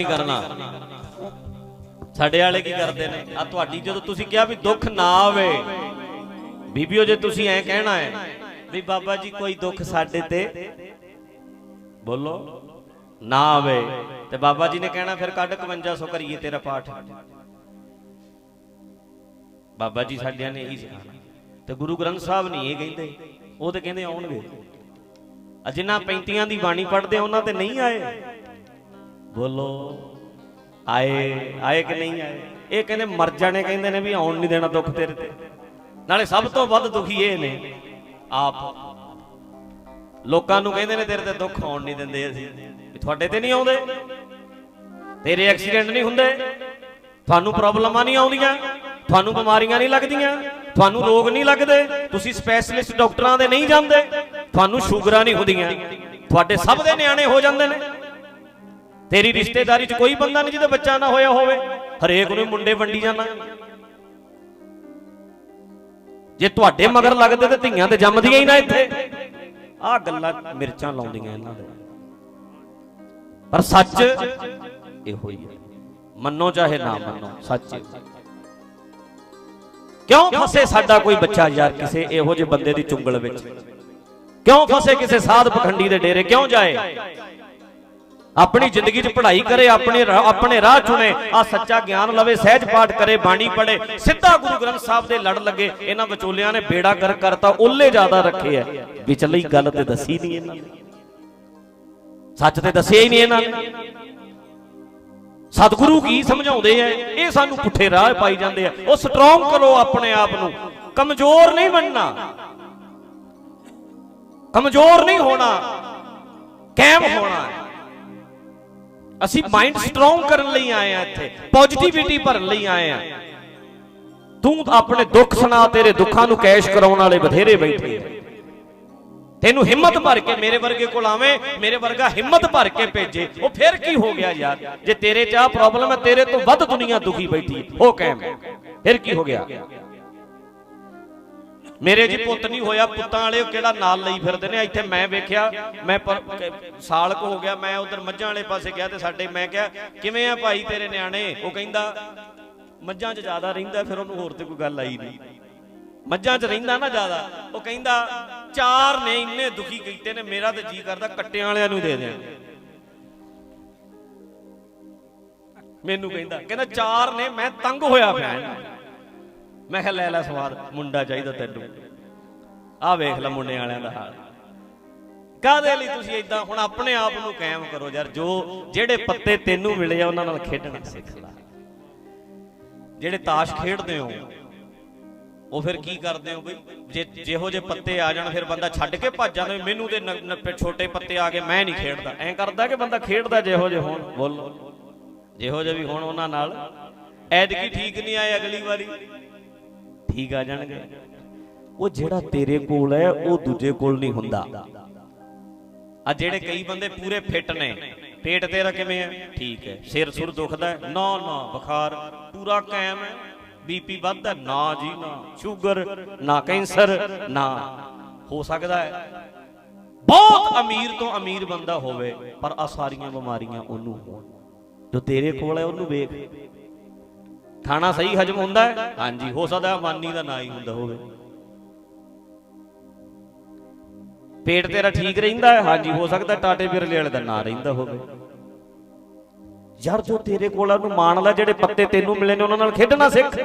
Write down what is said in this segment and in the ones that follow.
ਨਹੀਂ ਕਰਨਾ? ਸਾਡੇ ਵਾਲੇ ਕੀ ਕਰਦੇ ਨੇ? ਆ ਤੁਹਾਡੀ ਜਦੋਂ ਤੁਸੀਂ ਕਿਹਾ ਵੀ ਦੁੱਖ ਨਾ ਆਵੇ, ਬੀਬੀਓ ਜੇ ਤੁਸੀਂ ਐ ਕਹਿਣਾ ਹੈ ਵੀ ਬਾਬਾ ਜੀ ਕੋਈ ਦੁੱਖ ਸਾਡੇ ਤੇ ਬੋਲੋ, ਨਾ ਆਵੇ, ਤੇ ਬਾਬਾ ਜੀ ਨੇ ਕਹਿਣਾ ਫਿਰ ਕੱਢ 5100 ਕਰੀਏ ਤੇਰਾ ਪਾਠ। ਬਾਬਾ ਜੀ ਸਾਡਿਆਂ ਨੇ ਇਹੀ ਸਿਖਾਣਾ ਤੇ ਗੁਰੂ ਗ੍ਰੰਥ ਸਾਹਿਬ ਨਹੀਂ ਇਹ ਕਹਿੰਦੇ, ਉਹ ਤੇ ਕਹਿੰਦੇ ਆਉਣਗੇ। ਆ ਜਿਨ੍ਹਾਂ 35 ਦੀ ਬਾਣੀ ਪੜ੍ਹਦੇ, ਉਹਨਾਂ ਤੇ ਨਹੀਂ ਆਏ। ਬੋਲੋ, ਆਏ ਆਏ ਕਿ ਨਹੀਂ ਆਏ? ਇਹ ਕਹਿੰਦੇ ਮਰ ਜਾਣੇ, ਕਹਿੰਦੇ ਨੇ ਵੀ ਆਉਣ ਨਹੀਂ ਦੇਣਾ ਦੁੱਖ ਤੇਰੇ ਤੇ। ਨਾਲੇ ਸਭ ਤੋਂ ਵੱਧ ਦੁਖੀ ਇਹ ਨੇ, ਆਪ। ਲੋਕਾਂ ਨੂੰ ਕਹਿੰਦੇ ਨੇ ਤੇਰੇ ਤੇ ਦੁੱਖ ਆਉਣ ਨਹੀਂ ਦਿੰਦੇ ਅਸੀਂ। ਵੀ ਤੁਹਾਡੇ ਤੇ ਨਹੀਂ ਆਉਂਦੇ। ਤੇਰੇ ਐਕਸੀਡੈਂਟ ਨਹੀਂ ਹੁੰਦੇ। ਤੁਹਾਨੂੰ ਪ੍ਰੋਬਲਮਾਂ ਨਹੀਂ ਆਉਂਦੀਆਂ। ਤੁਹਾਨੂੰ ਬਿਮਾਰੀਆਂ ਨਹੀਂ ਲੱਗਦੀਆਂ। ਤੁਹਾਨੂੰ ਰੋਗ ਨਹੀਂ ਲੱਗਦੇ। ਤੁਸੀਂ ਸਪੈਸ਼ਲਿਸਟ ਡਾਕਟਰਾਂ ਦੇ ਨਹੀਂ ਜਾਂਦੇ। ਤੁਹਾਨੂੰ ਸ਼ੂਗਰਾਂ ਨਹੀਂ ਹੁੰਦੀਆਂ। ਤੁਹਾਡੇ ਸਭ ਦੇ ਨਿਆਣੇ ਹੋ ਜਾਂਦੇ ਨੇ। ਤੇਰੀ ਰਿਸ਼ਤੇਦਾਰੀ 'ਚ ਕੋਈ ਬੰਦਾ ਨਹੀਂ ਜਿਹਦਾ ਬੱਚਾ ਨਾ ਹੋਇਆ ਹੋਵੇ। ਹਰੇਕ ਨੂੰ ਮੁੰਡੇ ਵੰਡੀ ਜਾਣਾ। ਜੇ ਤੁਹਾਡੇ ਮਗਰ ਲੱਗਦੇ ਤੇ ਧੀਆਂ ਤੇ ਜੰਮਦੀਆਂ ਹੀ ਨਾ ਇੱਥੇ। ਆਹ ਗੱਲਾਂ ਮਿਰਚਾਂ ਲਾਉਂਦੀਆਂ ਇਹਨਾਂ ਦੇ। ਪਰ ਸੱਚ ਇਹੋ ਹੀ ਹੈ। ਮੰਨੋ ਚਾਹੇ ਨਾ ਮੰਨੋ, ਸੱਚ ਕਿਉਂ ਫਸੇ ਸਾਡਾ ਕੋਈ ਬੱਚਾ ਯਾਰ ਕਿਸੇ ਇਹੋ ਜਿਹੇ ਬੰਦੇ ਦੀ ਚੁੰਗਲ ਵਿੱਚ? ਕਿਉਂ ਫਸੇ ਕਿਸੇ ਸਾਧ ਪਖੰਡੀ ਦੇ ਡੇਰੇ? ਕਿਉਂ ਜਾਏ? ਆਪਣੀ ਜ਼ਿੰਦਗੀ 'ਚ ਪੜ੍ਹਾਈ ਕਰੇ ਆਪਣੇ ਆਪਣੇ ਰਾਹ ਚੁਣੇ ਆ ਸੱਚਾ ਗਿਆਨ ਲਵੇ ਸਹਿਜ ਪਾਠ ਕਰੇ ਬਾਣੀ ਪੜੇ ਸਿੱਧਾ ਗੁਰੂ ਗ੍ਰੰਥ ਸਾਹਿਬ ਦੇ ਲੜ ਲੱਗੇ ਇਹਨਾਂ ਵਿਚੋਲਿਆਂ ਨੇ ਬੇੜਾ ਕਰ ਕਰਤਾ ਉੱਲੇ ਜ਼ਿਆਦਾ ਰੱਖੇ ਐ ਵਿਚਲੀ ਗੱਲ ਤੇ ਦੱਸੀ ਨਹੀਂ ਇਹਨਾਂ ਨੇ। ਸੱਚ ਤੇ ਦੱਸਿਆ ਹੀ ਨਹੀਂ ਇਹਨਾਂ ਨੇ। ਸਤਿਗੁਰੂ ਕੀ ਸਮਝਾਉਂਦੇ ਐ ਇਹ ਸਾਨੂੰ ਪੁੱਠੇ ਰਾਹ ਪਾਈ ਜਾਂਦੇ ਆ। ਉਹ ਸਟਰੋਂਗ ਕਰੋ ਆਪਣੇ ਆਪ ਨੂੰ। ਕਮਜ਼ੋਰ ਨਹੀਂ ਬਣਨਾ। ਕਮਜ਼ੋਰ ਨਹੀਂ ਹੋਣਾ। ਕਾਇਮ ਹੋਣਾ। ਹੈ ਅਸੀਂ ਮਾਈਂਡ ਸਟਰੋਂਗ ਕਰਨ ਲਈ ਆਏ ਆ ਇੱਥੇ ਪੋਜ਼ਿਟਿਵਿਟੀ ਭਰਨ ਲਈ ਆਏ ਆ। ਤੂੰ ਆਪਣੇ ਦੁੱਖ ਸੁਣਾ, ਤੇਰੇ ਦੁੱਖਾਂ ਨੂੰ ਕੈਸ਼ ਕਰਾਉਣ ਵਾਲੇ ਬਥੇਰੇ ਬੈਠੇ ਆ। ਤੈਨੂੰ ਹਿੰਮਤ ਭਰ ਕੇ ਮੇਰੇ ਵਰਗੇ ਕੋਲ ਆਵੇਂ, ਮੇਰੇ ਵਰਗਾ ਹਿੰਮਤ ਭਰ ਕੇ ਭੇਜੇ, ਉਹ ਫਿਰ ਕੀ ਹੋ ਗਿਆ ਯਾਰ? ਜੇ ਤੇਰੇ ਚ ਆ ਪ੍ਰੋਬਲਮ ਹੈ, ਤੇਰੇ ਤੋਂ ਵੱਧ ਦੁਨੀਆ ਦੁਖੀ ਬੈਠੀ ਹੈ, ਉਹ ਕਹਿਮ ਫਿਰ ਕੀ ਹੋ ਗਿਆ? ਮੇਰੇ ਜੀ ਪੁੱਤ ਨਹੀਂ ਹੋਇਆ, ਪੁੱਤਾਂ ਵਾਲੇ ਕਿਹੜਾ ਨਾਲ ਲਈ ਫਿਰਦੇ ਨੇ? ਇੱਥੇ ਮੈਂ ਵੇਖਿਆ, ਮੈਂ ਸਾਲ ਕੁ ਹੋ ਗਿਆ, ਮੈਂ ਉਧਰ ਮੱਝਾਂ ਵਾਲੇ ਪਾਸੇ ਗਿਆ ਤੇ ਸਾਡੇ ਮੈਂ ਕਿਹਾ, ਕਿਵੇਂ ਆ ਭਾਈ ਤੇਰੇ ਨਿਆਣੇ? ਉਹ ਕਹਿੰਦਾ, ਮੱਝਾਂ 'ਚ ਜ਼ਿਆਦਾ ਰਹਿੰਦਾ, ਫਿਰ ਉਹਨੂੰ ਹੋਰ ਤੇ ਕੋਈ ਗੱਲ ਆਈ ਨਹੀਂ। ਮੱਝਾਂ 'ਚ ਰਹਿੰਦਾ ਨਾ ਜ਼ਿਆਦਾ। ਉਹ ਕਹਿੰਦਾ, ਚਾਰ ਨੇ ਇੰਨੇ ਦੁਖੀ ਕੀਤੇ ਨੇ, ਮੇਰਾ ਤੇ ਜੀ ਕਰਦਾ, ਕੱਟਿਆਂ ਵਾਲਿਆਂ ਨੂੰ ਦੇ ਦਿਆਂ ਮੈਨੂੰ ਕਹਿੰਦਾ ਕਹਿੰਦਾ, ਚਾਰ ਨੇ, ਮੈਂ ਤੰਗ ਹੋਇਆ ਪਿਆ ਮੈਂ ਕਿਹਾ, ਲੈ ਲੈ ਸਵਾਦ, ਮੁੰਡਾ ਚਾਹੀਦਾ ਤੈਨੂੰ। ਆਹ ਵੇਖ ਲੈ ਮੁੰਡੇ ਵਾਲਿਆਂ ਦਾ ਹਾਲ। ਕਾਦੇ ਲਈ ਤੁਸੀਂ ਇਦਾਂ ਹੁਣ ਆਪਣੇ ਆਪ ਨੂੰ ਕਾਇਮ ਕਰੋ ਯਾਰ, ਜੋ ਜਿਹੜੇ ਪੱਤੇ ਤੈਨੂੰ ਮਿਲੇ ਆ, ਉਹਨਾਂ ਨਾਲ ਖੇਡਣਾ ਸਿੱਖ ਲੈ। ਜਿਹੜੇ ਤਾਸ਼ ਖੇਡਦੇ ਹੋ, ਉਹ ਫਿਰ ਕੀ ਕਰਦੇ ਹੋ ਬਈ? ਜੇ ਜਿਹੋ ਜੇ ਪੱਤੇ ਆ ਜਾਣ, ਫਿਰ ਬੰਦਾ ਛੱਡ ਕੇ ਭੱਜ ਜਾਂਦਾ ਮੈਨੂੰ ਤੇ ਛੋਟੇ ਪੱਤੇ ਆ ਕੇ ਮੈਂ ਨਹੀਂ ਖੇਡਦਾ। ਐਂ ਕਰਦਾ ਕਿ ਬੰਦਾ ਖੇਡਦਾ ਜਿਹੋ ਜੇ ਹੋਣ? ਬੋਲੋ। ਜਿਹੋ ਜੇ ਵੀ ਹੋਣ ਉਹਨਾਂ ਨਾਲ। ਐਤਕੀ ਠੀਕ ਨਹੀਂ ਆਏ ਅਗਲੀ ਵਾਰੀ? ਠੀਕ ਆ ਜਾਣਗੇ। ਉਹ ਜਿਹੜਾ ਤੇਰੇ ਕੋਲ ਹੈ, ਉਹ ਦੂਜੇ ਕੋਲ ਨਹੀਂ ਹੁੰਦਾ। ਆ ਜਿਹੜੇ ਕਈ ਬੰਦੇ ਪੂਰੇ ਫਿੱਟ ਨੇ, ਪੇਟ ਤੇਰਾ ਕਿਵੇਂ ਹੈ? ਠੀਕ ਹੈ। ਸਿਰ ਸੁਰ ਦੁਖਦਾ ਹੈ। ਨਾ ਨਾ, ਬੁਖਾਰ, ਪੂਰਾ ਕਾਇਮ ਹੈ। ਬੀਪੀ ਵੱਧਦਾ ਨਾ ਜੀ ਨਾ ਸ਼ੂਗਰ, ਨਾ ਕੈਂਸਰ, ਨਾ। ਹੋ ਸਕਦਾ ਹੈ। ਬਹੁਤ ਅਮੀਰ ਤੋਂ ਅਮੀਰ ਬੰਦਾ ਹੋਵੇ, ਪਰ ਆ ਸਾਰੀਆਂ ਬਿਮਾਰੀਆਂ ਉਹਨੂੰ ਹੋਣ। ਜੋ ਤੇਰੇ ਕੋਲ ਹੈ, ਉਹਨੂੰ ਵੇਖ। ਖਾਣਾ ਸਹੀ ਹਜਮ ਹੁੰਦਾ ਹੈ? ਹਾਂਜੀ ਹੋ ਸਕਦਾ ਅਮਾਨੀ ਦਾ ਨਾ ਹੀ ਹੁੰਦਾ ਹੋਵੇ। ਪੇਟ ਤੇਰਾ ਠੀਕ ਰਹਿੰਦਾ ਹੈ? ਹਾਂਜੀ ਹੋ ਸਕਦਾ ਟਾਟੇ ਬਿਰਲੇ ਵਾਲੇ ਦਾ ਨਾ ਰਹਿੰਦਾ ਹੋਵੇ। ਯਾਰ ਜੋ ਤੇਰੇ ਕੋਲ ਆ ਉਹਨੂੰ ਮਾਣ ਲੈ ਜਿਹੜੇ ਪੱਤੇ ਤੈਨੂੰ ਮਿਲੇ ਨੇ ਉਹਨਾਂ ਨਾਲ ਖੇਡਣਾ ਸਿੱਖ।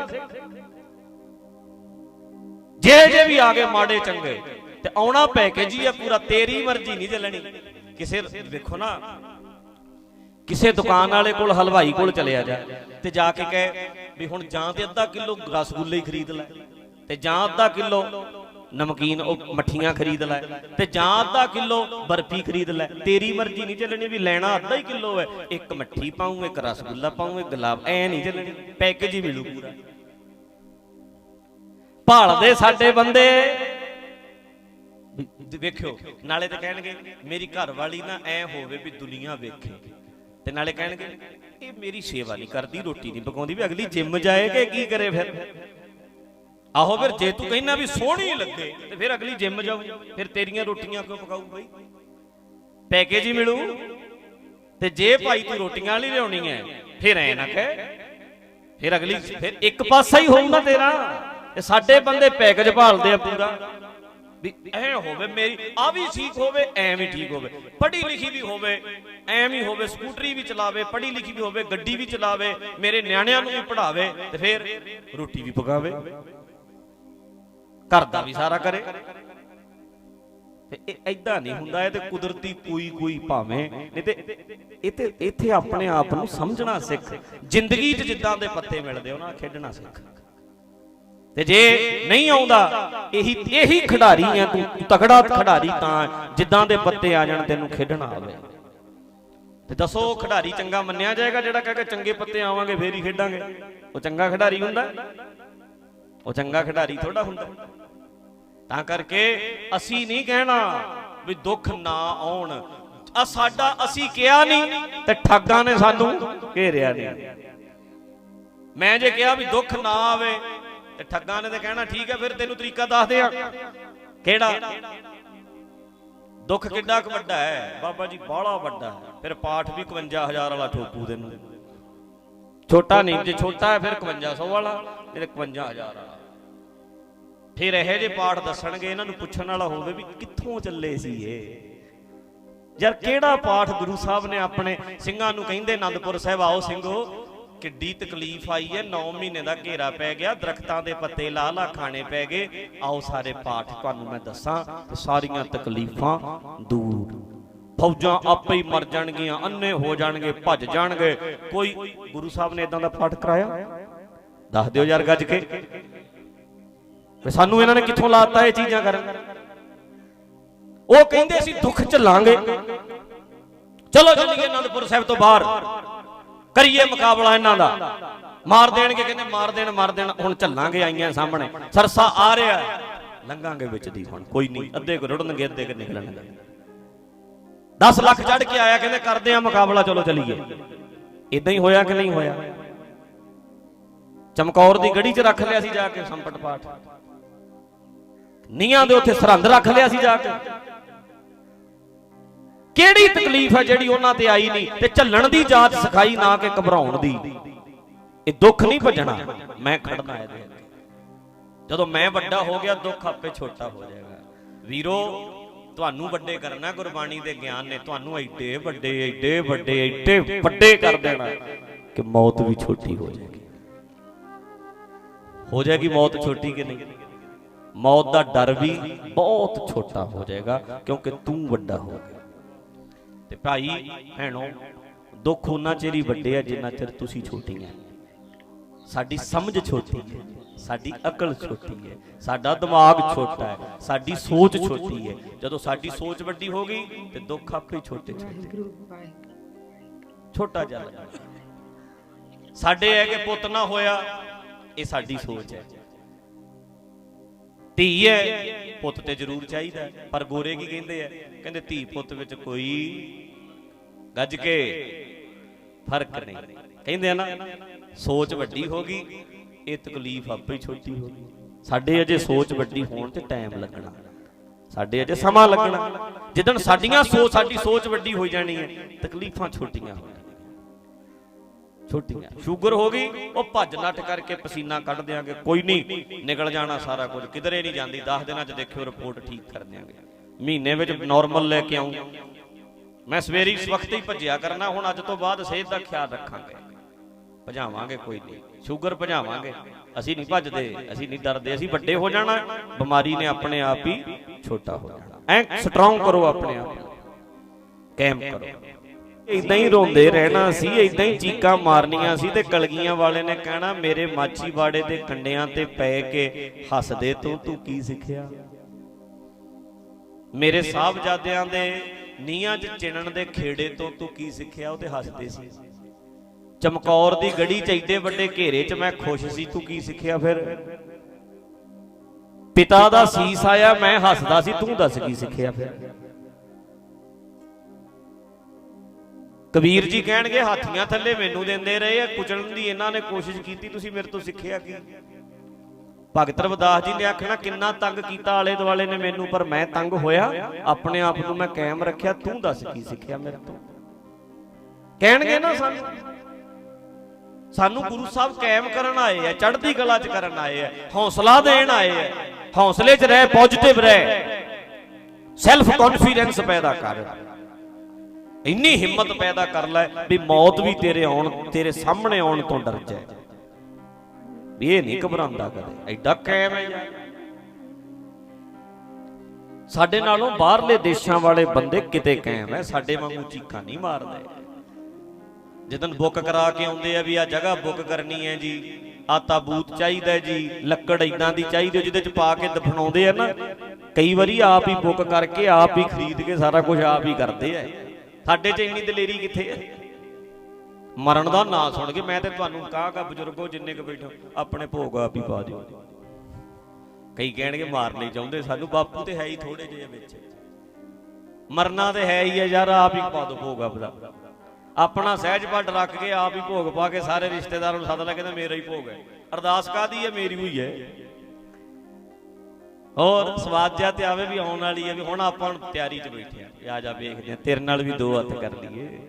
ਜੇ ਜੇ ਵੀ ਆ ਗਏ ਮਾੜੇ ਚੰਗੇ ਤੇ ਆਉਣਾ ਪੈ ਕੇ ਜੀ ਇਹ ਪੂਰਾ ਤੇਰੀ ਮਰਜ਼ੀ ਨਹੀਂ ਚੱਲਣੀ। ਕਿਸੇ ਵੇਖੋ ਨਾ ਕਿਸੇ ਦੁਕਾਨ ਵਾਲੇ ਕੋਲ, ਹਲਵਾਈ ਕੋਲ ਚਲਿਆ ਜਾ ਤੇ ਜਾ ਕੇ ਕਹੇ ਵੀ ਹੁਣ ਜਾਂ ਤੇ ਅੱਧਾ ਕਿਲੋ ਰਸਗੁੱਲੇ ਹੀ ਖਰੀਦ ਲੈ ਤੇ ਜਾਂ ਅੱਧਾ ਕਿਲੋ ਨਮਕੀਨ ਉਹ ਮੱਠੀਆਂ ਖਰੀਦ ਲੈ ਤੇ ਜਾਂ ਅੱਧਾ ਕਿਲੋ ਬਰਫੀ ਖਰੀਦ ਲੈ। ਤੇਰੀ ਮਰਜ਼ੀ ਨਹੀਂ ਚੱਲਣੀ ਵੀ ਲੈਣਾ ਅੱਧਾ ਹੀ ਕਿਲੋ ਹੈ। ਇੱਕ ਮੱਠੀ ਪਾਉਂ ਇੱਕ ਰਸਗੁੱਲਾ ਪਾਉਂ ਇੱਕ ਗੁਲਾਬ, ਐ ਨਹੀਂ ਚੱਲਣੀ। ਪੈਕੇਜ ਹੀ ਮਿਲੂ ਪੂਰਾ। ਭਾਲਦੇ ਸਾਡੇ ਬੰਦੇ। ਵੇਖਿਓ, ਨਾਲੇ ਤੇ ਕਹਿਣਗੇ, ਮੇਰੀ ਘਰ ਵਾਲੀ ਨਾ ਐ ਹੋਵੇ ਵੀ ਦੁਨੀਆ ਵੇਖੇ। ਤੇ ਨਾਲੇ ਕਹਿਣਗੇ ਇਹ ਮੇਰੀ ਸੇਵਾ ਨਹੀਂ ਕਰਦੀ ਰੋਟੀ ਨਹੀਂ ਪਕਾਉਂਦੀ ਵੀ ਅਗਲੀ ਜਿੰਮ ਜਾਏ ਕਿ ਕੀ ਕਰੇ ਫਿਰ? ਆਹੋ ਫਿਰ ਜੇ ਤੂੰ ਕਹਿਣਾ ਵੀ ਸੋਹਣੀ ਲੱਗੇ ਤੇ ਫਿਰ ਅਗਲੀ ਜਿੰਮ ਜਾਊ ਫਿਰ ਤੇਰੀਆਂ ਰੋਟੀਆਂ ਕਿਉਂ ਪਕਾਊ ਬਈ? ਪੈਕੇਜ ਹੀ ਮਿਲੂ। ਤੇ ਜੇ ਭਾਈ ਤੂੰ ਰੋਟੀਆਂ ਲਈ ਲਿਆਉਣੀ ਹੈ ਫਿਰ ਐ ਨਾ ਕਹਿ। ਫਿਰ ਅਗਲੀ ਫਿਰ ਇੱਕ ਪਾਸਾ ਹੀ ਹੋਊਗਾ ਤੇਰਾ। ਇਹ ਸਾਡੇ ਬੰਦੇ ਪੈਕੇਜ ਭਾਲਦੇ ਆ ਪੂਰਾ। ਵੀ ਐ ਹੋਵੇ ਮੇਰੀ, ਆ ਵੀ ਠੀਕ ਹੋਵੇ, ਐ ਵੀ ਠੀਕ ਹੋਵੇ। ਪੜ੍ਹੀ ਲਿਖੀ ਵੀ ਹੋਵੇ, ਐ ਵੀ ਹੋਵੇ, ਸਕੂਟਰੀ ਵੀ ਚਲਾਵੇ, ਪੜ੍ਹੀ ਲਿਖੀ ਵੀ ਹੋਵੇ, ਗੱਡੀ ਵੀ ਚਲਾਵੇ, ਮੇਰੇ ਨਿਆਣਿਆਂ ਨੂੰ ਵੀ ਪੜ੍ਹਾਵੇ ਤੇ ਫਿਰ ਰੋਟੀ ਵੀ ਪਕਾਵੇ। ਘਰ ਦਾ ਵੀ ਸਾਰਾ ਕਰੇ। ਤੇ ਇਹ ਐਦਾਂ ਨਹੀਂ ਹੁੰਦਾ, ਇਹ ਤੇ ਕੁਦਰਤੀ ਕੋਈ ਕੋਈ ਭਾਵੇਂ, ਨਹੀਂ ਤੇ ਇਹ ਤੇ ਇੱਥੇ ਆਪਣੇ ਆਪ ਨੂੰ ਸਮਝਣਾ ਸਿੱਖ। ਜ਼ਿੰਦਗੀ 'ਚ ਜਿੱਦਾਂ ਦੇ ਪੱਤੇ ਮਿਲਦੇ, ਉਹਨਾਂ ਖੇਡਣਾ ਸਿੱਖ। ਤੇ ਜੇ ਨਹੀਂ ਆਉਂਦਾ, ਇਹੀ ਇਹੀ ਖਿਡਾਰੀ ਆ ਤੂੰ। ਤਕੜਾ ਖਿਡਾਰੀ ਤਾਂ ਜਿੱਦਾਂ ਦੇ ਪੱਤੇ ਆ ਜਾਣ, ਤੈਨੂੰ ਖੇਡਣਾ ਆਵੇ। ਤੇ ਦੱਸੋ, ਉਹ ਖਿਡਾਰੀ ਚੰਗਾ ਮੰਨਿਆ ਜਾਏਗਾ, ਜਿਹੜਾ ਕਹੇ ਕਿ ਚੰਗੇ ਪੱਤੇ ਆਵਾਂਗੇ, ਫੇਰ ਹੀ ਖੇਡਾਂਗੇ। ਉਹ ਚੰਗਾ ਖਿਡਾਰੀ ਹੁੰਦਾ? ਉਹ ਚੰਗਾ ਖਿਡਾਰੀ ਥੋੜਾ ਹੁੰਦਾ। ਤਾਂ ਕਰਕੇ ਅਸੀਂ ਨਹੀਂ ਕਹਿਣਾ ਵੀ ਦੁੱਖ ਨਾ ਆਉਣ। ਆ ਸਾਡਾ ਅਸੀਂ ਕਿਹਾ ਨਹੀਂ ਤੇ ਠੱਗਾਂ ਨੇ ਸਾਨੂੰ ਘੇਰਿਆ ਨਹੀਂ। ਮੈਂ ਜੇ ਕਿਹਾ ਵੀ ਦੁੱਖ ਨਾ ਆਵੇ ਤੇ ਠੱਗਾਂ ਨੇ ਤੇ ਕਹਿਣਾ, ਠੀਕ ਹੈ, ਫਿਰ ਤੈਨੂੰ ਤਰੀਕਾ ਦੱਸਦੇ ਦਿਆਂ ਕਿਹੜਾ? ਦੁੱਖ ਕਿੱਡਾ ਕੁ ਵੱਡਾ ਹੈ। ਬਾਬਾ ਜੀ ਬਾਹਲਾ ਵੱਡਾ ਫਿਰ ਪਾਠ ਵੀ 51000 ਵਾਲਾ ਠੋਕੂ ਤੈਨੂੰ। ਛੋਟਾ ਨਹੀਂ, ਜੇ ਛੋਟਾ ਹੈ, ਫਿਰ 5500 ਵਾਲਾ ਤੇ 51000 ਵਾਲਾ। ਫਿਰ ਇਹੋ ਜਿਹੇ ਪਾਠ ਦੱਸਣਗੇ, ਇਹਨਾਂ ਨੂੰ ਪੁੱਛਣ ਵਾਲਾ ਹੋਵੇ ਵੀ ਕਿੱਥੋਂ ਚੱਲੇ ਸੀ ਇਹ। ਯਾਰ ਕਿਹੜਾ ਪਾਠ ਗੁਰੂ ਸਾਹਿਬ ਨੇ ਆਪਣੇ ਸਿੰਘਾਂ ਨੂੰ ਕਹਿੰਦੇ ਆਨੰਦਪੁਰ ਸਾਹਿਬ ਆਓ ਸਿੰਘੋ। ਕਿੱਡੀ ਤਕਲੀਫ ਆਈ ਹੈ 9 ਮਹੀਨੇ ਦਾ ਘੇਰਾ ਪੈ ਗਿਆ, ਦਰਖਤਾਂ ਦੇ ਪੱਤੇ ਲਾ ਲਾ ਖਾਣੇ ਪੈ ਗਏ। ਆਓ ਸਾਰੇ ਪਾਠ ਤੁਹਾਨੂੰ ਮੈਂ ਦੱਸਾਂ, ਤੇ ਸਾਰੀਆਂ ਤਕਲੀਫਾਂ ਦੂਰ। ਫੌਜਾਂ ਆਪੇ ਹੀ ਮਰ ਜਾਣਗੀਆਂ, ਅੰਨੇ ਹੋ ਜਾਣਗੇ, ਭੱਜ ਜਾਣਗੇ। ਕੋਈ ਗੁਰੂ ਸਾਹਿਬ ਨੇ ਇਦਾਂ ਦਾ ਪਾਠ ਕਰਾਇਆ? ਦੱਸ ਦਿਓ ਯਾਰ ਗੱਜ ਕੇ। ਵੀ ਸਾਨੂੰ ਇਹਨਾਂ ਨੇ ਕਿੱਥੋਂ ਲਾਤਾ ਇਹ ਚੀਜ਼ਾਂ ਕਰਨ? ਉਹ ਕਹਿੰਦੇ ਅਸੀਂ ਦੁੱਖ ਝੱਲਾਂਗੇ ਚਲੋ ਚੱਲੀਏ ਅਨੰਦਪੁਰ ਸਾਹਿਬ ਤੋਂ ਬਾਹਰ। ਕਰੀਏ ਮੁਕਾਬਲਾ ਇਹਨਾਂ ਦਾ। ਮਾਰ ਦੇਣਗੇ, ਕਹਿੰਦੇ ਮਾਰ ਦੇਣ ਮਾਰ ਦੇਣ। ਹੁਣ ਝੱਲਾਂਗੇ ਆਈਆਂ ਸਾਹਮਣੇ। ਸਰਸਾ ਆ ਰਿਹਾ ਲੰਘਾਂਗੇ ਵਿੱਚ ਦੀ ਹੁਣ, ਕੋਈ ਨਹੀਂ। ਅੱਧੇ ਕੋ ਰੁੜਨਗੇ, ਅੱਧੇ ਕੋ ਨਿਕਲਣਗੇ 10 ਲੱਖ ਚੜ ਕੇ ਆਇਆ, ਕਹਿੰਦੇ ਕਰਦੇ ਆ ਮੁਕਾਬਲਾ, ਚਲੋ ਚਲੀਏ। ਇਦਾਂ ਹੀ ਹੋਇਆ ਕਿ ਨਹੀਂ ਹੋਇਆ? ਚਮਕੌਰ ਦੀ ਗੜੀ 'ਚ ਰੱਖ ਲਿਆ ਸੀ ਜਾ ਕੇ ਸੰਪਟ ਪਾਠ। ਨੀਆਂ ਦੇ ਉੱਥੇ ਸਰਹੰਦ ਰੱਖ ਲਿਆ ਸੀ ਜਾ ਕੇ। ਕਿਹੜੀ ਤਕਲੀਫ ਹੈ ਜਿਹੜੀ ਉਹਨਾਂ ਤੇ ਆਈ ਨਹੀਂ ਤੇ ਝੱਲਣ ਦੀ ਜਾਚ ਸਿਖਾਈ ਨਾ ਕਿ ਘਬਰਾਉਣ ਦੀ? ਇਹ ਦੁੱਖ ਨਹੀਂ ਭੱਜਣਾ। ਮੈਂ ਖੜਨਾ ਇਹਦੇ ਜਦੋਂ ਮੈਂ ਵੱਡਾ ਹੋ ਗਿਆ, ਦੁੱਖ ਆਪੇ ਛੋਟਾ ਹੋ ਜਾਏਗਾ। ਵੀਰੋ, ਤੁਹਾਨੂੰ ਵੱਡੇ ਕਰਨਾ ਗੁਰਬਾਣੀ ਦੇ ਗਿਆਨ ਨੇ। ਤੁਹਾਨੂੰ ਐਡੇ ਵੱਡੇ ਐਡੇ ਵੱਡੇ ਐਡੇ ਵੱਡੇ ਕਰ ਦੇਣਾ ਕਿ ਮੌਤ ਵੀ ਛੋਟੀ ਹੋ ਜਾਏਗੀ। ਹੋ ਜਾਏਗੀ ਮੌਤ ਛੋਟੀ ਕਿ ਨਹੀਂ? ਮੌਤ ਦਾ ਡਰ ਵੀ ਬਹੁਤ ਛੋਟਾ ਹੋ ਜਾਏਗਾ ਕਿਉਂਕਿ ਤੂੰ ਵੱਡਾ ਹੋ ਗਿਆ। ਤੇ ਭਾਈ, ਭੈਣੋ, ਦੁੱਖ ਉਹਨਾਂ ਚਿਰ ਹੀ ਵੱਡੇ ਆ ਜਿੰਨਾ ਚਿਰ ਤੁਸੀਂ ਛੋਟੀਆਂ ਸਾਡੀ ਸਮਝ ਛੋਟੀ ਹੈ ਸਾਡੀ ਅਕਲ ਛੋਟੀ ਹੈ ਸਾਡਾ ਦਿਮਾਗ ਛੋਟਾ ਹੈ ਸਾਡੀ ਸੋਚ ਛੋਟੀ ਹੈ ਜਦੋਂ ਸਾਡੀ ਸੋਚ ਵੱਡੀ ਹੋ ਗਈ ਤੇ ਦੁੱਖ ਆਪੇ ਛੋਟੇ ਛੋਟੇ। ਛੋਟਾ ਜਿਹਾ ਲੱਗਦਾ। ਸਾਡੇ ਹੈ ਕਿ ਪੁੱਤ ਨਾ ਹੋਇਆ, ਇਹ ਸਾਡੀ ਸੋਚ ਹੈ ਧੀ ਹੈ, ਪੁੱਤ ਤੇ ਜ਼ਰੂਰ ਚਾਹੀਦਾ, ਪਰ ਗੋਰੇ ਕੀ ਕਹਿੰਦੇ ਆ? ਕਹਿੰਦੇ ਧੀ ਪੁੱਤ ਵਿੱਚ ਕੋਈ ਗੱਜ ਕੇ ਫ਼ਰਕ ਨਹੀਂ। ਕਹਿੰਦੇ ਆ ਨਾ, ਸੋਚ ਵੱਡੀ ਹੋ ਗਈ, ਇਹ ਤਕਲੀਫ ਆਪੇ ਛੋਟੀ ਹੋ ਗਈ। ਸਾਡੇ ਅਜੇ ਸੋਚ ਵੱਡੀ ਹੋਣ ਤੇ ਟਾਈਮ ਲੱਗਣਾ। ਸਾਡੇ ਅਜੇ ਸਮਾਂ ਲੱਗਣਾ। ਜਿੱਦਣ ਸਾਡੀਆਂ ਸੋਚ, ਸਾਡੀ ਸੋਚ ਵੱਡੀ ਹੋ ਜਾਣੀ ਹੈ, ਤਕਲੀਫਾਂ ਛੋਟੀਆਂ ਹੋ ਜਾਣੀਆਂ। ਛੋਟੀਆਂ। ਸ਼ੂਗਰ ਹੋ ਗਈ, ਉਹ ਭੱਜ ਨੱਠ ਕਰਕੇ ਪਸੀਨਾ ਕੱਢ ਦਿਆਂਗੇ। ਕੋਈ ਨਹੀਂ, ਨਿਕਲ ਜਾਣਾ ਸਾਰਾ ਕੁਝ। ਕਿਧਰੇ ਨਹੀਂ ਜਾਂਦੀ। 10 ਦਿਨਾਂ 'ਚ ਦੇਖਿਓ, ਰਿਪੋਰਟ ਠੀਕ ਕਰ ਦਿਆਂਗੇ। ਮਹੀਨੇ ਵਿੱਚ ਨਾਰਮਲ ਲੈ ਕੇ ਆਉਂ ਮੈਂ ਸਵੇਰੇ ਇਸ ਵਕਤ ਹੀ ਭੱਜਿਆ ਕਰਨਾ, ਹੁਣ ਅੱਜ ਤੋਂ ਬਾਅਦ ਸਿਹਤ ਦਾ ਖਿਆਲ ਰੱਖਾਂਗੇ। ਭਜਾਵਾਂਗੇ ਕੋਈ ਨਹੀਂ, ਸ਼ੂਗਰ ਭਜਾਵਾਂਗੇ। ਅਸੀਂ ਨਹੀਂ ਭੱਜਦੇ, ਅਸੀਂ ਨਹੀਂ ਡਰਦੇ, ਅਸੀਂ ਵੱਡੇ ਹੋ ਜਾਣਾ, ਬਿਮਾਰੀ ਨੇ ਆਪਣੇ ਆਪ ਹੀ ਛੋਟਾ ਹੋ ਜਾਣਾ। ਐ ਸਟਰੋਂਗ ਕਰੋ ਆਪਣੇ ਆਪ ਕੈਮ ਕਰੋ। ਇਦਾਂ ਹੀ ਰੋਂਦੇ ਰਹਿਣਾ ਸੀ ਇਦਾਂ ਹੀ ਚੀਕਾਂ ਮਾਰਨੀਆਂ ਸੀ ਤੇ ਕਲਗੀਆਂ ਵਾਲੇ ਨੇ ਕਹਿਣਾ, ਮੇਰੇ ਮਾਛੀ ਬਾੜੇ ਦੇ ਕੰਡਿਆਂ ਤੇ ਪੈ ਕੇ ਹੱਸਦੇ ਤੂੰ ਤੂੰ ਕੀ ਸਿੱਖਿਆ? ਮੇਰੇ ਸਾਹਿਬਜ਼ਾਦਿਆਂ ਦੇ ਨੀਹਾਂ 'ਚ ਚਿਣਨ ਦੇ ਖੇੜੇ ਤੋਂ ਤੂੰ ਕੀ ਸਿੱਖਿਆ? ਉਹ ਤੇ ਹੱਸਦੇ ਸੀ। ਚਮਕੌਰ ਦੀ ਗੜੀ 'ਚ ਏਡੇ ਵੱਡੇ ਘੇਰੇ 'ਚ ਮੈਂ ਖੁਸ਼ ਸੀ। ਤੂੰ ਕੀ ਸਿੱਖਿਆ ਫਿਰ? ਪਿਤਾ ਦਾ ਸੀਸ ਆਇਆ, ਮੈਂ ਹੱਸਦਾ ਸੀ। ਤੂੰ ਦੱਸ ਕੀ ਸਿੱਖਿਆ ਫਿਰ? ਕਬੀਰ ਜੀ ਕਹਿਣਗੇ, ਹਾਥੀਆਂ ਥੱਲੇ ਮੈਨੂੰ ਦਿੰਦੇ ਰਹੇ ਆ। ਕੁਚਲਣ ਦੀ ਇਹਨਾਂ ਨੇ ਕੋਸ਼ਿਸ਼ ਕੀਤੀ। ਤੁਸੀਂ ਮੇਰੇ ਤੋਂ ਸਿੱਖਿਆ ਕੀ? ਭਗਤ ਰਵਿਦਾਸ ਜੀ ਨੇ ਆਖਣਾ ਕਿੰਨਾ ਤੰਗ ਕੀਤਾ ਆਲੇ ਦੁਆਲੇ ਨੇ ਮੈਨੂੰ, ਪਰ ਮੈਂ ਤੰਗ ਹੋਇਆ। ਆਪਣੇ ਆਪ ਨੂੰ ਮੈਂ ਕਾਇਮ ਰੱਖਿਆ। ਤੂੰ ਦੱਸ ਕੀ ਸਿੱਖਿਆ ਮੇਰੇ ਤੋਂ? ਕਹਿਣਗੇ ਨਾ ਸਾਨੂੰ? ਸਾਨੂੰ ਗੁਰੂ ਸਾਹਿਬ ਕਾਇਮ ਕਰਨ ਆਏ ਆ, ਚੜ੍ਹਦੀ ਕਲਾ ਚ ਕਰਨ ਆਏ ਆ, ਹੌਸਲਾ ਦੇਣ ਆਏ ਆ, ਹੌਸਲੇ ਚ ਰਹਿ ਪੋਜ਼ਿਟਿਵ ਰਹਿ। ਸੈਲਫ ਕੌਨਫੀਡੈਂਸ ਪੈਦਾ ਕਰ। ਇੰਨੀ ਹਿੰਮਤ ਪੈਦਾ ਕਰ ਲੈ ਵੀ ਮੌਤ ਵੀ ਤੇਰੇ ਆਉਣ, ਤੇਰੇ ਸਾਹਮਣੇ ਆਉਣ ਤੋਂ ਡਰ ਜਾਏ। ਵੀ ਇਹ ਨਹੀਂ ਘਬਰਾਉਂਦਾ ਕਦੇ। ਐਡਾ ਕਾਇਮ ਹੈ ਸਾਡੇ ਨਾਲੋਂ ਬਾਹਰਲੇ ਦੇਸ਼ਾਂ ਵਾਲੇ ਬੰਦੇ ਕਿਤੇ ਕਾਇਮ ਹੈ, ਸਾਡੇ ਵਾਂਗੂ ਚੀਕਾਂ ਨਹੀਂ ਮਾਰਦੇ। ਜਦੋਂ ਬੁੱਕ ਕਰਾ ਕੇ ਆਉਂਦੇ ਆ ਵੀ ਆ ਜਗ੍ਹਾ ਬੁੱਕ ਕਰਨੀ ਹੈ ਜੀ ਆ ਤਾਬੂਤ ਚਾਹੀਦਾ ਜੀ, ਲੱਕੜ ਇਦਾਂ ਦੀ ਚਾਹੀਦੀ ਜਿਹਦੇ ਚ ਪਾ ਕੇ ਦਫਨਾਉਂਦੇ ਆ ਨਾ, ਕਈ ਵਾਰੀ ਆਪ ਹੀ ਬੁੱਕ ਕਰਕੇ ਆਪ ਹੀ ਖਰੀਦ ਕੇ ਸਾਰਾ ਕੁਝ ਆਪ ਹੀ ਕਰਦੇ ਆ। ਸਾਡੇ ਚ ਇੰਨੀ ਦਲੇਰੀ ਕਿੱਥੇ ਹੈ ਮਰਨ ਦਾ ਨਾਂ ਸੁਣ ਕੇ ਮੈਂ ਤੇ ਤੁਹਾਨੂੰ ਕਹਾਂਗਾ ਬਜ਼ੁਰਗੋ ਜਿੰਨੇ ਕੁ ਬੈਠੋ ਆਪਣੇ ਭੋਗ ਆਪ ਹੀ ਪਾ ਦਿਓ। ਕਈ ਕਹਿਣਗੇ ਮਾਰਨੇ ਚਾਹੁੰਦੇ, ਸਾਨੂੰ ਬਾਪੂ ਤੇ ਹੈ ਹੀ ਥੋੜੇ ਜਿਹੇ ਵਿੱਚ। ਮਰਨਾ ਤੇ ਹੈ ਹੀ ਹੈ ਯਾਰ, ਆਪ ਹੀ ਪਾ ਦੋ ਭੋਗ ਆਪਦਾ ਆਪਣਾ ਸਹਿਜ ਪੱਟ ਰੱਖ ਕੇ ਆਪ ਹੀ ਭੋਗ ਪਾ ਕੇ ਸਾਰੇ ਰਿਸ਼ਤੇਦਾਰਾਂ ਨੂੰ ਸੱਦ ਲੈ ਕਹਿੰਦਾ ਮੇਰਾ ਹੀ ਭੋਗ ਹੈ। ਅਰਦਾਸ ਕਾਦੀ ਹੈ? ਮੇਰੀ ਹੋਈ ਹੈ। ਹੋਰ, ਸਵਾਦ ਜਿਹਾ ਤੇ ਆਵੇ ਵੀ ਆਉਣ ਵਾਲੀ ਹੈ, ਵੀ ਹੁਣ ਆਪਾਂ ਤਿਆਰੀ 'ਚ ਬੈਠੇ ਆ ਆ ਜਾ ਵੇਖਦੇ ਆ ਤੇਰੇ ਨਾਲ ਵੀ ਦੋ ਹੱਥ ਕਰ ਲਈਏ।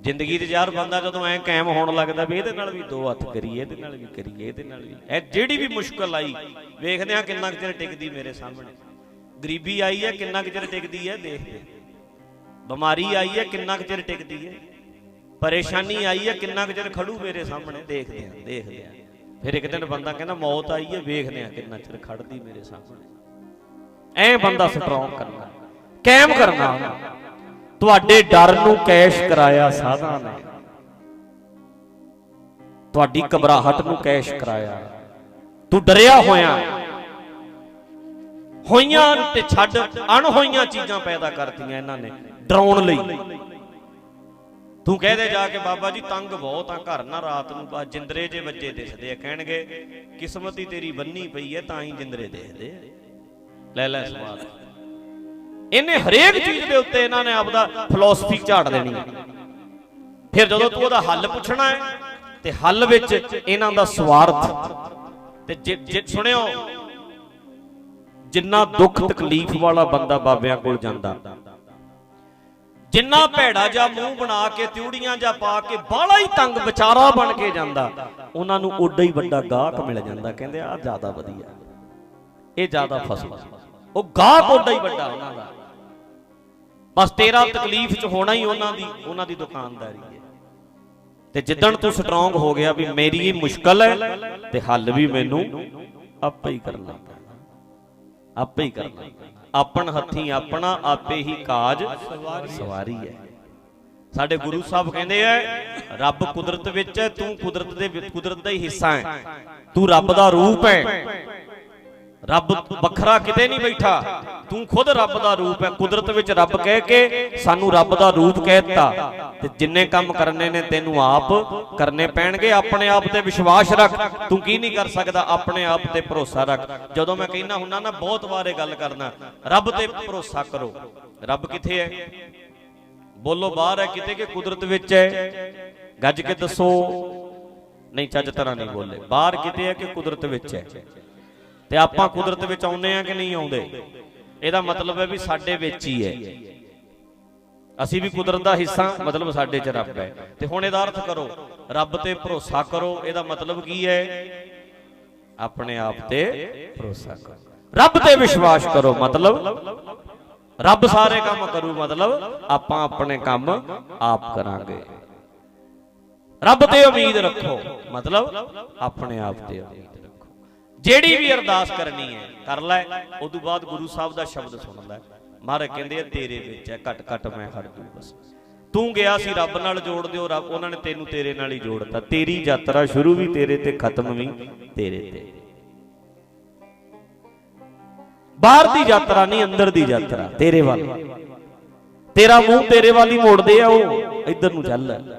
ਜ਼ਿੰਦਗੀ 'ਚ ਯਾਰ ਬੰਦਾ ਜਦੋਂ ਐ ਕਾਇਮ ਹੋਣ ਲੱਗਦਾ ਵੀ ਇਹਦੇ ਨਾਲ ਵੀ ਦੋ ਹੱਥ ਕਰੀਏ, ਇਹਦੇ ਨਾਲ ਵੀ ਕਰੀਏ, ਇਹਦੇ ਨਾਲ ਵੀ। ਇਹ ਜਿਹੜੀ ਵੀ ਮੁਸ਼ਕਲ ਆਈ, ਵੇਖਦੇ ਆ ਕਿੰਨਾ ਚਿਰ ਟਿਕਦੀ ਮੇਰੇ ਸਾਹਮਣੇ। ਗਰੀਬੀ ਆਈ ਹੈ, ਕਿੰਨਾ ਚਿਰ ਟਿਕਦੀ ਹੈ, ਦੇਖਦੇ ਬਿਮਾਰੀ ਆਈ ਹੈ, ਕਿੰਨਾ ਕੁ ਚਿਰ ਟਿਕਦੀ ਹੈ। ਪਰੇਸ਼ਾਨੀ ਆਈ ਹੈ, ਕਿੰਨਾ ਕੁ ਚਿਰ ਖੜੂ ਮੇਰੇ ਸਾਹਮਣੇ, ਦੇਖਦੇ ਆ ਦੇਖਦੇ ਆ ਫਿਰ ਇੱਕ ਦਿਨ ਬੰਦਾ ਕਹਿੰਦਾ, ਮੌਤ ਆਈ ਹੈ, ਵੇਖਦੇ ਆ ਕਿੰਨਾ ਚਿਰ ਖੜਦੀ ਮੇਰੇ ਸਾਹਮਣੇ। ਐ ਬੰਦਾ ਸਟਰੋਂਗ ਕਰਨਾ, ਕਾਇਮ ਕਰਨਾ। ਤੁਹਾਡੇ ਡਰ ਨੂੰ ਕੈਸ਼ ਕਰਾਇਆ ਸਾਧਾਂ ਨੇ। ਤੁਹਾਡੀ ਘਬਰਾਹਟ ਨੂੰ ਕੈਸ਼ ਕਰਾਇਆ। ਤੂੰ ਡਰਿਆ ਹੋਇਆ। ਹੋਈਆਂ ਤੇ ਛੱਡ, ਅਣਹੋਈਆਂ ਚੀਜ਼ਾਂ ਪੈਦਾ ਕਰਤੀਆਂ ਇਹਨਾਂ ਨੇ ਡਰਾਉਣ ਲਈ। ਤੂੰ ਕਹਿ ਦੇ ਜਾ ਕੇ, ਬਾਬਾ ਜੀ, ਤੰਗ ਬਹੁਤ ਆ ਘਰ ਨਾ, ਰਾਤ ਨੂੰ ਬਾ ਜਿੰਦਰੇ ਜੇ ਵੱਜੇ ਦਿਸਦੇ ਆ, ਕਹਿਣਗੇ, ਕਿਸਮਤ ਹੀ ਤੇਰੀ ਬੰਨੀ ਪਈ ਹੈ, ਤਾਂ ਹੀ ਜਿੰਦਰੇ ਦੇਖਦੇ ਲੈ ਲੈ ਸਵਾਲ ਇਹਨੇ ਹਰੇਕ ਚੀਜ਼ ਦੇ ਉੱਤੇ ਇਹਨਾਂ ਨੇ ਆਪਦਾ ਫਿਲਾਸਫੀ ਝਾੜ ਦੇਣੀ ਹੈ। ਫਿਰ ਜਦੋਂ ਤੂੰ ਉਹਦਾ ਹੱਲ ਪੁੱਛਣਾ ਹੈ, ਤੇ ਹੱਲ ਵਿੱਚ ਇਹਨਾਂ ਦਾ ਸਵਾਰਥ। ਤੇ ਜੇ- ਜੇ ਸੁਣਿਓ, ਜਿੰਨਾ ਦੁੱਖ ਤਕਲੀਫ ਵਾਲਾ ਬੰਦਾ ਬਾਬਿਆਂ ਕੋਲ ਜਾਂਦਾ, ਜਿੰਨਾ ਭੈੜਾ ਜਾਂ ਮੂੰਹ ਬਣਾ ਕੇ, ਤਿਉੜੀਆਂ ਜਾਂ ਪਾ ਕੇ ਬਾਲਾ ਹੀ ਤੰਗ ਵਿਚਾਰਾ ਬਣ ਕੇ ਜਾਂਦਾ, ਉਹਨਾਂ ਨੂੰ ਓਡਾ ਹੀ ਵੱਡਾ ਗਾਹਕ ਮਿਲ ਜਾਂਦਾ, ਕਹਿੰਦੇ ਆ ਜ਼ਿਆਦਾ ਵਧੀਆ। ਇਹ ਜ਼ਿਆਦਾ ਫਸਲ। ਉਹ ਗਾਹਕ ਓਡਾ ਹੀ ਵੱਡਾ ਉਹਨਾਂ ਦਾ। ਬਸ ਤੇਰਾ ਤਕਲੀਫ ਚ ਹੋਣਾ ਹੀ ਉਹਨਾਂ ਦੀ ਉਹਨਾਂ ਦੀ ਦੁਕਾਨਦਾਰੀ ਹੈ। ਤੇ ਜਿੱਦਣ ਤੂੰ ਸਟਰੋਂਗ ਹੋ ਗਿਆ ਵੀ ਮੇਰੀ ਇਹ ਮੁਸ਼ਕਲ ਹੈ, ਤੇ ਹੱਲ ਵੀ ਮੈਨੂੰ ਆਪੇ ਹੀ ਕਰਨਾ ਪੈਣਾ। ਆਪੇ ਹੀ ਕਰਨਾ ਆਪਣ ਹੱਥੀ ਆਪਣਾ, ਆਪੇ ਹੀ ਕਾਜ ਸਵਾਰੀ ਹੈ। ਸਾਡੇ ਗੁਰੂ ਸਾਹਿਬ ਕਹਿੰਦੇ ਐ ਰੱਬ ਕੁਦਰਤ ਵਿੱਚ ਹੈ, ਤੂੰ ਕੁਦਰਤ ਦੇ ਕੁਦਰਤ ਦਾ ਹੀ ਹਿੱਸਾ ਹੈ। ਤੂੰ ਰੱਬ ਦਾ ਰੂਪ ਹੈ। ਰੱਬ ਵੱਖਰਾ ਕਿਤੇ ਨਹੀਂ ਬੈਠਾ। ਤੂੰ ਖੁਦ ਰੱਬ ਦਾ ਰੂਪ ਹੈ, ਕੁਦਰਤ ਵਿੱਚ ਰੱਬ ਕਹਿ ਕੇ ਸਾਨੂੰ ਰੱਬ ਦਾ ਰੂਪ ਕਹਿਤਾ। ਤੇ ਜਿੰਨੇ ਕੰਮ ਕਰਨੇ ਨੇ ਤੈਨੂੰ ਆਪ ਕਰਨੇ ਪੈਣਗੇ, ਆਪਣੇ ਆਪ ਤੇ ਵਿਸ਼ਵਾਸ ਰੱਖ। ਤੂੰ ਕੀ ਨਹੀਂ ਕਰ ਸਕਦਾ, ਆਪਣੇ ਆਪ ਤੇ ਭਰੋਸਾ ਰੱਖ। ਜਦੋਂ ਮੈਂ ਕਹਿੰਦਾ ਹੁੰਨਾ ਨਾ, ਬਹੁਤ ਵਾਰ ਗੱਲ ਕਰਨਾ ਰੱਬ ਤੇ ਭਰੋਸਾ ਕਰੋ। ਰੱਬ ਕਿੱਥੇ ਹੈ? ਬੋਲੋ, ਬਾਹਰ ਹੈ ਕਿਤੇ ਕਿ ਕੁਦਰਤ ਵਿੱਚ ਹੈ? ਗੱਜ ਕੇ ਦੱਸੋ। ਨਹੀਂ, ਚੱਜ ਤਰ੍ਹਾਂ ਨਹੀਂ ਬੋਲੇ। ਬਾਹਰ ਕਿਤੇ ਹੈ ਕਿ ਕੁਦਰਤ ਵਿੱਚ ਹੈ? ਤੇ ਆਪਾਂ ਕੁਦਰਤ ਵਿੱਚ ਆਉਂਦੇ ਆ ਕਿ ਨਹੀਂ ਆਉਂਦੇ? ਇਹਦਾ ਮਤਲਬ ਹੈ ਵੀ ਸਾਡੇ ਵਿੱਚ ਹੀ ਹੈ। ਅਸੀਂ ਵੀ ਕੁਦਰਤ ਦਾ ਹਿੱਸਾ, ਮਤਲਬ ਸਾਡੇ 'ਚ ਰੱਬ ਹੈ। ਤੇ ਹੁਣ ਇਹਦਾ ਅਰਥ ਕਰੋ, ਰੱਬ ਤੇ ਭਰੋਸਾ ਕਰੋ, ਇਹਦਾ ਮਤਲਬ ਕੀ ਹੈ? ਆਪਣੇ ਆਪ ਤੇ ਭਰੋਸਾ ਕਰੋ। ਰੱਬ ਤੇ ਵਿਸ਼ਵਾਸ ਕਰੋ, ਮਤਲਬ ਰੱਬ ਸਾਰੇ ਕੰਮ ਕਰੂ, ਮਤਲਬ ਆਪਾਂ ਆਪਣੇ ਕੰਮ ਆਪ ਕਰਾਂਗੇ। ਰੱਬ ਤੇ ਉਮੀਦ ਰੱਖੋ, ਮਤਲਬ ਆਪਣੇ ਆਪ ਤੇ ਉਮੀਦ। ਜਿਹੜੀ ਵੀ ਅਰਦਾਸ ਕਰਨੀ ਹੈ, ਕਰ ਲੈ। ਉਦੋਂ ਬਾਅਦ ਗੁਰੂ ਸਾਹਿਬ ਦਾ ਸ਼ਬਦ ਸੁਣ ਲੈ ਮਹਾਰਾਜ ਕਹਿੰਦੇ ਆ, ਤੇਰੇ ਵਿੱਚ ਹੈ, ਘਟ ਘਟ ਮੈਂ ਹਟ ਦੂ ਬਸ। ਤੂੰ ਗਿਆ ਸੀ ਰੱਬ ਨਾਲ ਜੋੜ ਦਿਓ, ਰੱਬ ਉਹਨਾਂ ਨੇ ਤੈਨੂੰ ਤੇਰੇ ਨਾਲ ਹੀ ਜੋੜਤਾ। ਤੇਰੀ ਯਾਤਰਾ ਸ਼ੁਰੂ ਵੀ ਤੇਰੇ ਤੇ, ਖਤਮ ਵੀ ਤੇਰੇ ਤੇ। ਬਾਹਰ ਦੀ ਯਾਤਰਾ ਨਹੀਂ, ਅੰਦਰ ਦੀ ਯਾਤਰਾ। ਤੇਰੇ ਵੱਲ। ਤੇਰਾ ਮੂੰਹ ਤੇਰੇ ਵੱਲ ਹੀ ਮੋੜਦੇ ਆ ਉਹ। ਇੱਧਰ ਨੂੰ ਚੱਲ।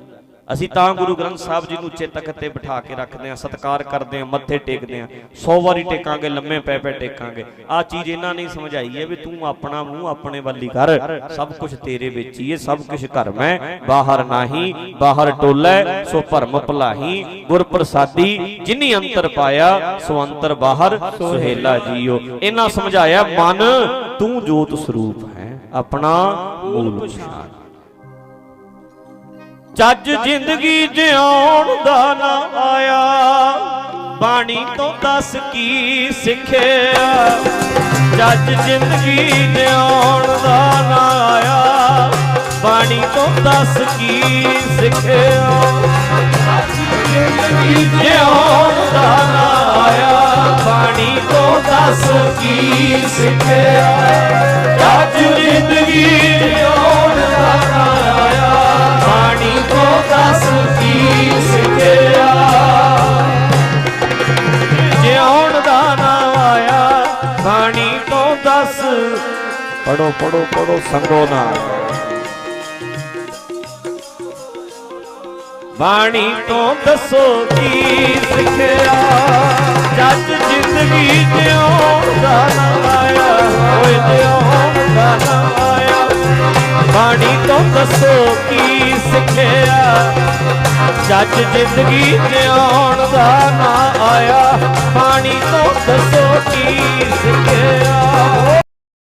ਅਸੀਂ ਤਾਂ ਗੁਰੂ ਗ੍ਰੰਥ ਸਾਹਿਬ ਜੀ ਨੂੰ ਚੇਤਕ ਤੇ ਬਿਠਾ ਕੇ ਰੱਖਦੇ ਆ ਸਤਿਕਾਰ ਕਰਦੇ ਆ ਮੱਥੇ ਟੇਕਦੇ ਆ 100 ਵਾਰੀ ਟੇਕਾਂਗੇ, ਲੰਮੇ ਪੈ ਪੈ ਟੇਕਾਂਗੇ। ਆ ਚੀਜ਼ ਇਹਨਾਂ ਨੇ ਸਮਝਾਈ ਹੈ ਵੀ ਤੂੰ ਆਪਣਾ ਮੂੰਹ ਆਪਣੇ ਵੱਲ ਹੀ ਕਰ, ਸਭ ਕੁਝ ਤੇਰੇ ਵਿੱਚ ਹੀ ਹੈ, ਸਭ ਕੁਝ ਘਰ ਮੈਂ ਬਾਹਰ ਨਾਹੀ, ਬਾਹਰ ਟੋਲੇ ਸੋ ਭਰਮ ਭਲਾਹੀ ਗੁਰ ਪ੍ਰਸਾਦੀ ਜਿਨੀ ਅੰਤਰ ਪਾਇਆ, ਸੋ ਅੰਤਰ ਬਾਹਰ, ਸੁਹੇਲਾ ਜੀਓ। ਇਹਨਾਂ ਸਮਝਾਇਆ, ਮਨ, ਤੂੰ ਜੋਤ ਸਰੂਪ ਹੈ, ਆਪਣਾ ਮੂਲ ਪਛਾਣ। ਚੱਜ ਜ਼ਿੰਦਗੀ ਜਿਉਣ ਦਾ ਨਾ ਆਇਆ। ਬਾਣੀ ਤੋਂ ਦੱਸ ਕੀ ਸਿੱਖਿਆ? ਜੱਜ ਜ਼ਿੰਦਗੀ ਜਿਉਣ ਦਾ ਨਾ ਆਇਆ। ਬਾਣੀ ਤੋਂ ਦੱਸ ਕੀ ਸਿੱਖਿਆ? ਜਿਉਣ ਦਾ ਨਾ ਆਇਆ। ਬਾਣੀ ਤੋਂ ਦੱਸ ਕੀ ਸਿੱਖਿਆ? ਚੱਜ ਜ਼ਿੰਦਗੀ ਜਿਉਣ ਦਾ ਨਾ ਤੋਂ ਦੱਸ ਕੀ ਸਿੱਖਿਆ ਜਿਉਣ ਦਾ ਨਾ ਆਇਆ, ਬਾਣੀ ਤੋਂ ਦੱਸ। ਪੜੋ ਪੜੋ ਪੜੋ ਸੰਗੋ ਨਾ ਬਾਣੀ ਤੋਂ ਦੱਸੋ ਕੀ ਸਿੱਖਿਆ। ਜੱਜ ਜ਼ਿੰਦਗੀ ਜਿਉਣ ਦਾ ਨਾ ਆਇਆ, ਓਏ ਜਿਉਣ ਦਾ ਨਾ ਆਇਆ। ਬਾਣੀ ਤੋਂ ਦੱਸੋ ਕੀ ਸਿੱਖਿਆ? ਜੱਜ ਜ਼ਿੰਦਗੀ ਜਿਉਣ ਦਾ ਨਾ ਆਇਆ। ਬਾਣੀ ਤੋਂ ਦੱਸੋ ਕੀ ਸਿੱਖਿਆ?